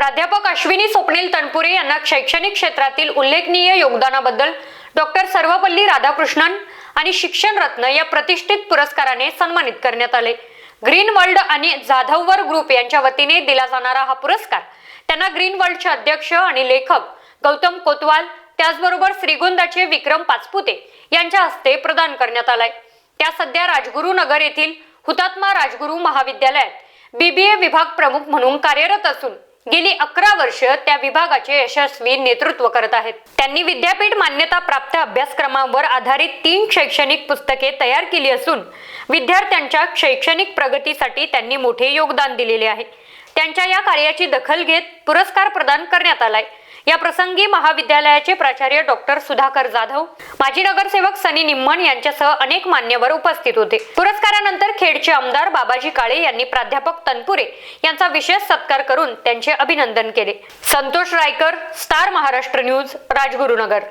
प्राध्यापक अश्विनी स्वप्नील तनपुरे यांना शैक्षणिक क्षेत्रातील उल्लेखनीय योगदानाबद्दल डॉक्टर सर्वपल्ली राधाकृष्णन आणि शिक्षण रत्न या प्रतिष्ठित पुरस्काराने सन्मानित करण्यात आले. ग्रीन वर्ल्ड आणि जाधववर ग्रुप यांच्या वतीने दिला जाणारा हा पुरस्कार त्यांना ग्रीन वर्ल्डचे अध्यक्ष आणि लेखक गौतम कोतवाल त्याचबरोबर श्रीगोंदाचे विक्रम पाचपुते यांच्या हस्ते प्रदान करण्यात आलाय. त्या सध्या राजगुरू नगर येथील हुतात्मा राजगुरू महाविद्यालयात बीबीए विभाग प्रमुख म्हणून कार्यरत असून गेली अकरा वर्ष त्या विभागाचे यशस्वी नेतृत्व करत आहेत. त्यांनी विद्यापीठ मान्यता प्राप्त अभ्यासक्रमांवर आधारित तीन शैक्षणिक पुस्तके तयार केली असून विद्यार्थ्यांच्या शैक्षणिक प्रगतीसाठी त्यांनी मोठे योगदान दिलेले आहे. त्यांच्या या कार्याची दखल घेत पुरस्कार प्रदान करण्यात आलाय. या प्रसंगी महाविद्यालयाचे प्राचार्य डॉक्टर सुधाकर जाधव माजी नगरसेवक सनी निम्मण यांच्यासह अनेक मान्यवर उपस्थित होते. पुरस्कारानंतर खेडचे आमदार बाबाजी काळे यांनी प्राध्यापक तनपुरे यांचा विशेष सत्कार करून त्यांचे अभिनंदन केले. Santosh Raikar star Maharashtra news Rajgurunagar.